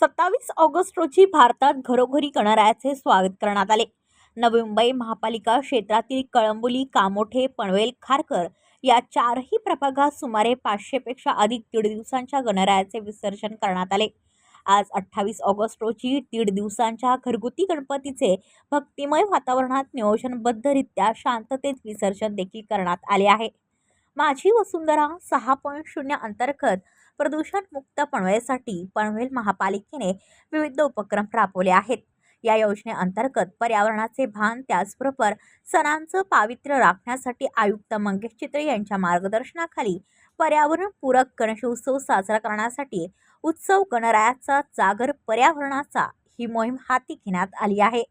सत्तावीस ऑगस्ट रोजी भारतात घरोघरी गणरायाचे स्वागत करण्यात आले. नवी मुंबई महापालिका क्षेत्रातील कळंबोली कामोठे पनवेल खारकर या चारही प्रभागात सुमारे पाचशेपेक्षा अधिक दीड दिवसांच्या गणरायाचे विसर्जन करण्यात आले. आज अठ्ठावीस ऑगस्ट रोजी दीड दिवसांच्या घरगुती गणपतीचे भक्तिमय वातावरणात नियोजनबद्धरित्या शांततेत विसर्जन देखील करण्यात आले आहे. माझी वसुंधरा सहा पॉईंट शून्य अंतर्गत प्रदूषणमुक्त पनवेलसाठी पनवेल महापालिकेने विविध उपक्रम राबवले आहेत. या योजनेअंतर्गत पर्यावरणाचे भान त्याचबरोबर सणांचं पावित्र्य राखण्यासाठी आयुक्त मंगेश चित्रे यांच्या मार्गदर्शनाखाली पर्यावरणपूरक गणेशोत्सव साजरा करण्यासाठी उत्सव गणरायाचा जागर पर्यावरणाचा ही मोहीम हाती घेण्यात आली आहे.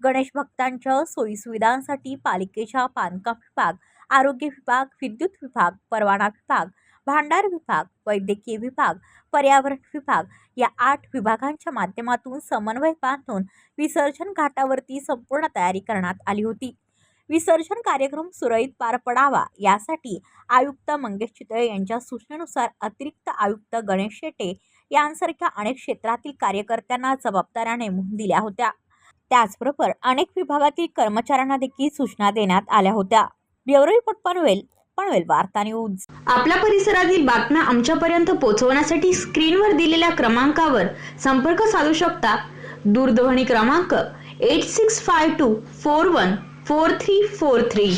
गणेश भक्तांच्या सोयीसुविधांसाठी पालिकेच्या बांधकाम विभाग आरोग्य विभाग विद्युत विभाग परवाना विभाग भांडार विभाग वैद्यकीय विभाग पर्यावरण विभाग या आठ विभागांच्या माध्यमातून समन्वय बांधून विसर्जन घाटावरती संपूर्ण तयारी करण्यात आली होती. विसर्जन कार्यक्रम सुरळीत पार पडावा यासाठी आयुक्त मंगेश चितळे यांच्या सूचनेनुसार अतिरिक्त आयुक्त गणेश शेटे यांसारख्या अनेक क्षेत्रातील कार्यकर्त्यांना जबाबदाऱ्या नेमून दिल्या होत्या. त्याचबरोबर अनेक विभागातील कर्मचाऱ्यांना देखील सूचना देण्यात आल्या होत्या. ब्युरो रिपोर्ट पनवेल पनवेल वार्ता न्यूज. आपल्या परिसरातील बातम्या आमच्यापर्यंत पोहोचवण्यासाठी स्क्रीनवर दिलेल्या क्रमांकावर संपर्क साधू शकता. दूरध्वनी क्रमांक eight six five two four one four three four three